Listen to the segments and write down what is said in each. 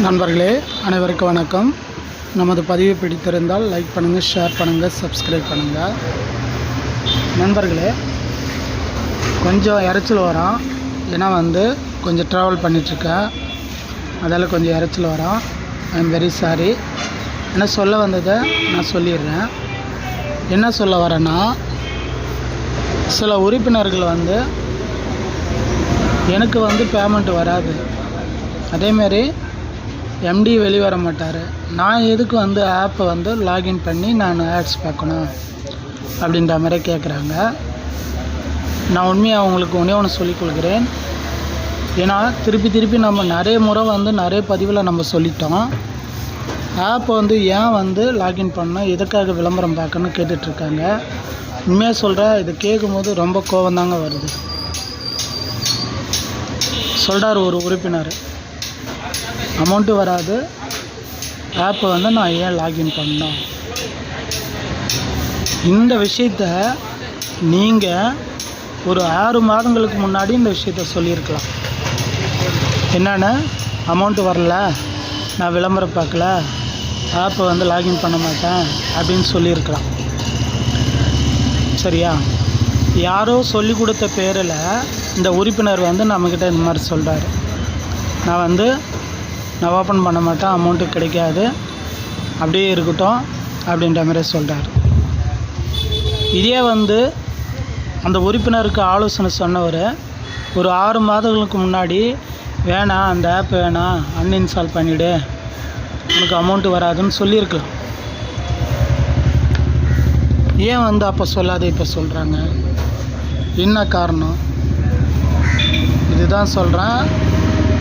நண்பர்களே அனைவருக்கும் வணக்கம். நமது பதிவு பிடித்திருந்தால் லைக் பண்ணுங்கள் ஷேர் பண்ணுங்கள் சப்ஸ்கிரைப் பண்ணுங்கள் நண்பர்களே கொஞ்சம் இறைச்சல் வரும். ஏன்னா வந்து கொஞ்சம் ட்ராவல் பண்ணிகிட்ருக்கேன் அதால் கொஞ்சம் இறைச்சல் வரும். ஐ எம் வெரி சாரி என்ன சொல்ல வந்ததை நான் சொல்லிடுறேன். என்ன சொல்ல வரேன்னா சில உறுப்பினர்கள் வந்து எனக்கு வந்து பேமெண்ட் வராது. அதேமாரி எம்டி வெளியே வர மாட்டார் நான் எதுக்கு வந்து ஆப்பை வந்து லாகின் பண்ணி நான் ஆட்ஸ் பார்க்கணும் அப்படின்ற மாதிரி கேட்குறாங்க நான் உண்மையாக அவங்களுக்கு ஒன்றே ஒன்று சொல்லிக் கொடுக்குறேன் ஏன்னா திருப்பி திருப்பி நம்ம நிறைய முறை வந்து நிறைய பதிவில் நம்ம சொல்லிட்டோம். ஆப்பை வந்து ஏன் வந்து லாகின் பண்ணோம் எதுக்காக விளம்பரம் பார்க்கணும்னு கேட்டுட்ருக்காங்க. உண்மையாக சொல்கிற இதை கேட்கும்போது ரொம்ப கோவம் தாங்க வருது. சொல்கிறார் ஒரு உறுப்பினர். அமௌண்ட்டு வராது. ஆப்பை வந்து நான் ஏன் லாகின் பண்ணோம் இந்த விஷயத்த நீங்கள் ஒரு ஆறு மாதங்களுக்கு முன்னாடி இந்த விஷயத்த சொல்லியிருக்கலாம். என்னென்னு? அமௌண்ட்டு வரல. நான் விளம்பரம் பார்க்கல. ஆப்பை வந்து லாகின் பண்ண மாட்டேன் அப்படின்னு சொல்லியிருக்கலாம். சரியா? யாரோ சொல்லி கொடுத்த பேரில் இந்த உறுப்பினர் வந்து நம்மக்கிட்ட இந்த மாதிரி சொல்கிறாரு நான் வந்து நான் ஓப்பன் பண்ண மாட்டேன் அமௌண்ட்டு கிடைக்காது. அப்படியே இருக்கட்டும் அப்படின்ற மாதிரி சொல்கிறாரு இதே வந்து அந்த உறுப்பினருக்கு ஆலோசனை சொன்னவர் ஒரு ஆறு மாதங்களுக்கு முன்னாடி வேணாம் அந்த ஆப் வேணாம் அன்இன்ஸ்டால் பண்ணிவிடு உனக்கு அமௌண்ட்டு வராதுன்னு சொல்லியிருக்கலாம். ஏன் வந்து அப்போ சொல்லாத இப்போ சொல்கிறாங்க என்ன காரணம்? இதுதான் சொல்கிறேன்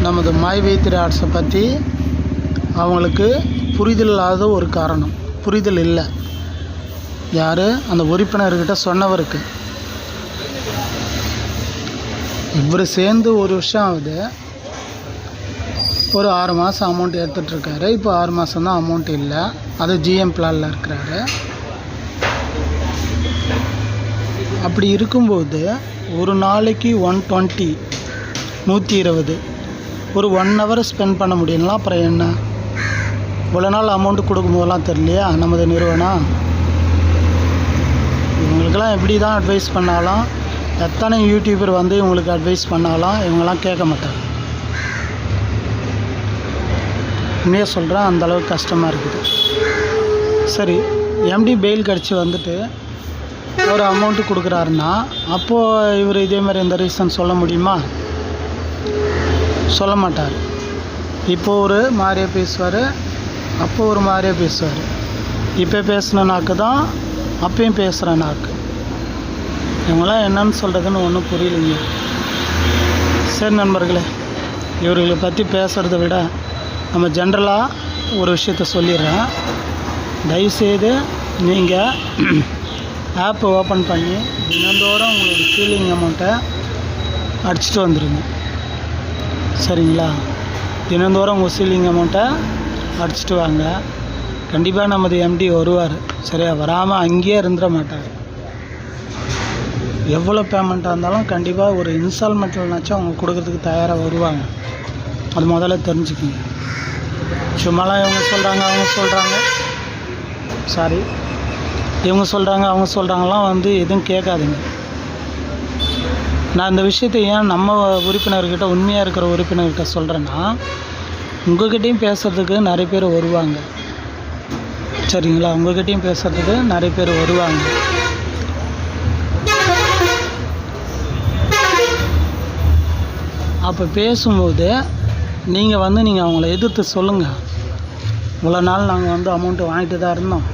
நமது மாய் ஆர்ட்ஸை பற்றி அவங்களுக்கு புரிதல் இல்லாத ஒரு காரணம். புரிதல் இல்லை. யார்? அந்த உறுப்பினர்கிட்ட சொன்னவருக்கு. இவர் சேர்ந்து ஒரு வருஷம் ஆகுது. ஒரு ஆறு மாதம் அமௌண்ட் எடுத்துகிட்ருக்காரு இப்போ ஆறு மாதம் தான் அமௌண்ட் இல்லை. அது ஜிஎம் பிளானில் இருக்கிறாரு. அப்படி இருக்கும்போது ஒரு நாளைக்கு ஒன் டுவெண்ட்டி நூற்றி இருபது. ஒரு ஒன் ஹவர் ஸ்பெண்ட் பண்ண முடியுங்களா அப்புறம் என்ன? இவ்வளோ நாள் அமௌண்ட்டு கொடுக்கும்போதெல்லாம் தெரியலையா? நமது நிறுவனம் இவங்களுக்கெல்லாம் எப்படி தான் அட்வைஸ் பண்ணாலும் எத்தனை யூடியூபர் வந்து இவங்களுக்கு அட்வைஸ் பண்ணாலும் இவங்கெல்லாம் கேட்க மாட்டாங்க. உண்மையாக சொல்கிறேன் அந்தளவுக்கு கஷ்டமாக இருக்குது. சரி எம்டி பெயில் கடிச்சு வந்துட்டு ஒரு அமௌண்ட்டு கொடுக்குறாருன்னா அப்போது இவர் இதே மாதிரி இந்த ரீசன் சொல்ல முடியுமா? சொல்ல மாட்டார் இப்போ ஒரு மாதிரியே பேசுவார் அப்போ ஒரு மாதிரியே பேசுவார். இப்போ பேசின நாக்கு தான் அப்பயும் பேசுகிற நாக்கு. இவங்களாம் என்னன்னு சொல்கிறதுன்னு ஒன்றும் புரியலைங்க. சரி நண்பர்களே இவர்களை பற்றி பேசுகிறத விட நம்ம ஜென்ரலாக ஒரு விஷயத்த சொல்லிடுறேன். தயவுசெய்து நீங்கள் ஆப்பை ஓப்பன் பண்ணி தினந்தோறும் உங்களோட சீலிங் அமௌண்ட்டை அடிச்சுட்டு வந்துடுங்க சரிங்களா? தினந்தோறும் உங்கள் அமௌண்ட்டை அடிச்சுட்டு வாங்க. கண்டிப்பாக நமது எம்டி வருவார். சரியா? வராமல் அங்கேயே இருந்துட மாட்டார். எவ்வளோ பேமெண்ட்டாக இருந்தாலும் கண்டிப்பாக ஒரு இன்ஸ்டால்மெண்ட்லனாச்சும் அவங்க கொடுக்கறதுக்கு தயாராக வருவாங்க. அது முதல்ல தெரிஞ்சுக்கோங்க. சும்மாலாம் இவங்க சொல்கிறாங்க அவங்க சொல்கிறாங்க சாரி இவங்க சொல்கிறாங்க அவங்க சொல்கிறாங்களாம் வந்து எதுவும் கேட்காதுங்க. நான் இந்த விஷயத்தை ஏன் நம்ம உறுப்பினர்கிட்ட உண்மையாக இருக்கிற உறுப்பினர்கிட்ட சொல்கிறேன்னா உங்ககிட்டயும் பேசுகிறதுக்கு நிறைய பேர் வருவாங்க. சரிங்களா? உங்ககிட்டயும் பேசுகிறதுக்கு நிறைய பேர் வருவாங்க. அப்போ பேசும்போது நீங்கள் வந்து நீங்கள் அவங்கள எதிர்த்து சொல்லுங்கள் இவ்வளோ நாள் நாங்கள் வந்து அமௌண்ட்டு வாங்கிட்டு தான் இருந்தோம்.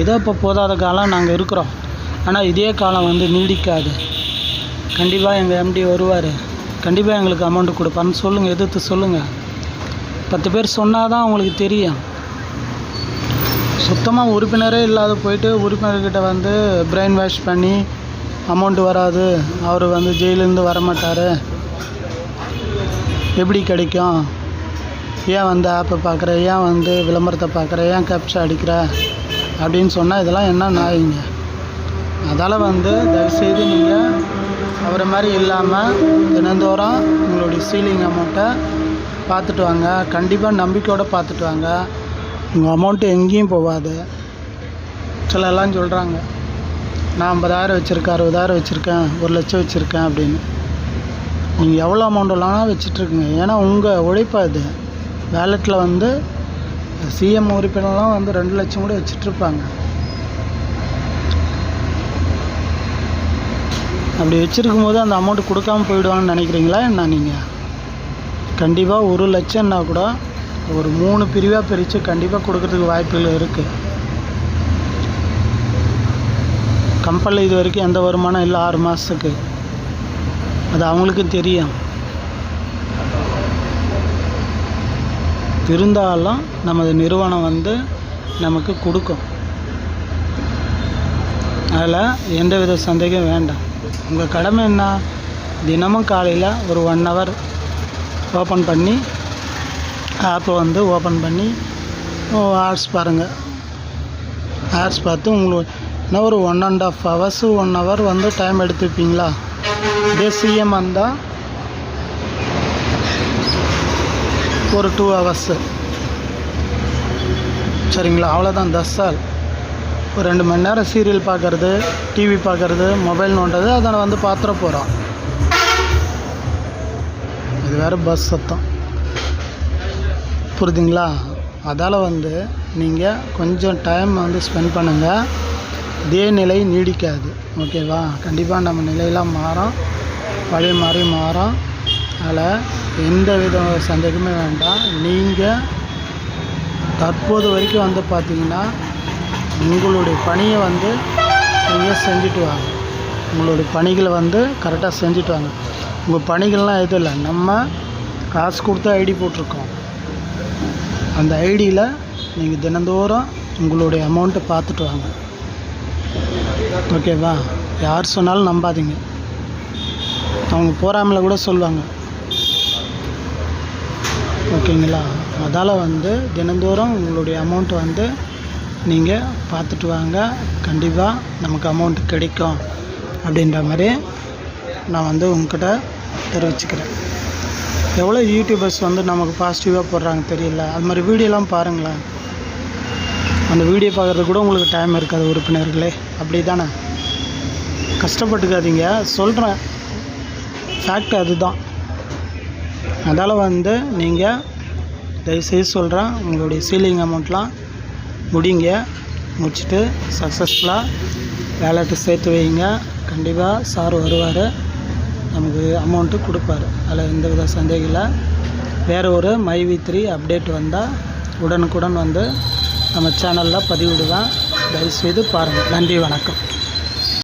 ஏதோ இப்போ போதாத காலம் நாங்கள் இருக்கிறோம். ஆனால் இதே காலம் வந்து நீடிக்காது. கண்டிப்பாக எங்கள் எம்டி வருவார். கண்டிப்பாக எங்களுக்கு அமௌண்ட்டு கொடுப்பாருன்னு சொல்லுங்கள் எதிர்த்து சொல்லுங்கள் பத்து பேர் சொன்னால் தான் அவங்களுக்கு தெரியும். சுத்தமாக உறுப்பினரே இல்லாத போயிட்டு உறுப்பினர்கிட்ட வந்து பிரெயின் வாஷ் பண்ணி அமௌண்ட்டு வராது. அவர் வந்து ஜெயிலேருந்து வரமாட்டார். எப்படி கிடைக்கும்? ஏன் வந்து ஆப்பை பார்க்குற ஏன் வந்து விளம்பரத்தை பார்க்குற ஏன் கேப்சா அடிக்கிற? அப்படின்னு சொன்னால் இதெல்லாம் என்ன நாயிங்க? அதால் வந்து தயவுசெய்து நீங்கள் அவரை மாதிரி இல்லாமல் தினந்தோறும் உங்களுடைய சீலிங் அமௌண்ட்டை பார்த்துட்டு வாங்க. கண்டிப்பாக நம்பிக்கையோடு பார்த்துட்டு வாங்க. உங்கள் அமௌண்ட்டு எங்கேயும் போகாது. சில எல்லாம் சொல்கிறாங்க நான் ஐம்பதாயிரம் வச்சுருக்கேன் அறுபதாயிரம் வச்சுருக்கேன் ஒரு லட்சம் வச்சுருக்கேன் அப்படின்னு. நீங்கள் எவ்வளோ அமௌண்ட் வேணாலும் வச்சுட்ருக்குங்க ஏன்னா உங்கள் உழைப்பு அது. வேலெட்டில் வந்து சிஎம் உறுப்பினர்லாம் வந்து ரெண்டு லட்சம் கூட வச்சுட்ருப்பாங்க அப்படி வச்சுருக்கும் போது அந்த அமௌண்ட் கொடுக்காம போயிடுவான்னு நினைக்கிறீங்களா? என்ன நீங்கள் கண்டிப்பாக ஒரு லட்சம்னா கூட ஒரு மூணு பிரிவாக பிரித்து கண்டிப்பாக கொடுக்கறதுக்கு வாய்ப்புகள் இருக்குது கம்பெனியில் இது வரைக்கும் எந்த வருமானம் இல்லை ஆறு மாதத்துக்கு அது அவங்களுக்கும் தெரியும். இருந்தாலும் நமது நிறுவனம் வந்து நமக்கு கொடுக்கும். அதில் எந்தவித சந்தேகம் வேண்டாம். உங்கள் கடமை என்ன? தினமும் காலையில் ஒரு ஒன் ஹவர் ஓப்பன் பண்ணி ஆப்பை வந்து ஓப்பன் பண்ணி ஆட்ஸ் பாருங்கள் ஆட்ஸ் பார்த்து உங்களுக்கு என்ன ஒரு one and half hours one hour வந்து டைம் எடுத்துப்பீங்களா? இதே சிஎம் வந்தால் ஒரு டூ ஹவர்ஸு சரிங்களா? அவ்வளோதான் தஸ்ஸால் ஒரு ரெண்டு மணி நேரம் சீரியல் பார்க்குறது டிவி பார்க்குறது மொபைல் நோண்டுறது அதை வந்து பார்த்துட போகிறோம் இது வேறு பஸ் சத்தம். புரியுதுங்களா? அதால் வந்து நீங்கள் கொஞ்சம் டைம் வந்து ஸ்பெண்ட் பண்ணுங்கள் இதே நிலை நீடிக்காது. ஓகேவா கண்டிப்பாக நம்ம நிலையெல்லாம் மாறும். பழைய மாதிரி மாறும். அதில் எந்த வித சந்தேகமே வேண்டாம். நீங்கள் தற்போது வரைக்கும் வந்து பார்த்தீங்கன்னா உங்களுடைய பணியை வந்து நீங்கள் செஞ்சுட்டு வாங்க. உங்களுடைய பணிகளை வந்து கரெக்டாக செஞ்சுட்டு வாங்க. உங்கள் பணிகள்லாம் எதுவும் இல்லை. நம்ம காசு கொடுத்து ஐடி போட்டிருக்கோம். அந்த ஐடியில் நீங்கள் தினந்தோறும் உங்களுடைய அமௌண்ட்டை பார்த்துட்டு வாங்க. ஓகேவா யார் சொன்னாலும் நம்பாதீங்க. அவங்க போகாமல கூட சொல்லுவாங்க. ஓகேங்களா அதால் வந்து தினந்தோறும் உங்களுடைய அமௌண்ட் வந்து நீங்கள் பார்த்துட்டு வாங்க. கண்டிப்பாக நமக்கு அமௌண்ட் கிடைக்கும் அப்படின்ற மாதிரி நான் வந்து உங்ககிட்ட தெரிவிச்சுக்கிறேன். எவ்வளோ யூடியூபர்ஸ் வந்து நமக்கு பாசிட்டிவாக போடுறாங்க தெரியல. அது மாதிரி வீடியோலாம் பாருங்களேன். அந்த வீடியோ பார்க்குறது கூட உங்களுக்கு டைம் இருக்காது உறுப்பினர்களே. அப்படி தானே கஷ்டப்பட்டுக்காதீங்க. சொல்கிறேன் ஃபேக்ட் அதுதான். அதால் வந்து நீங்கள் தயவுசெய்து சொல்கிறேன் உங்களுடைய சீலிங் அமௌண்ட்லாம் முடிங்க. முடிச்சுட்டு சக்ஸஸ்ஃபுல்லாக வேலைட்டு சேர்த்து வைங்க. கண்டிப்பாக சார் வருவார். நமக்கு அமௌண்ட்டு கொடுப்பாரு. அதில் எந்த வித சந்தேகம் இல்லை. வேறு ஒரு மைவி த்ரீ அப்டேட் வந்தால் உடனுக்குடன் வந்து நம்ம சேனலில் பதிவிடுவேன். தயவுசெய்து பாருங்கள் நன்றி வணக்கம்.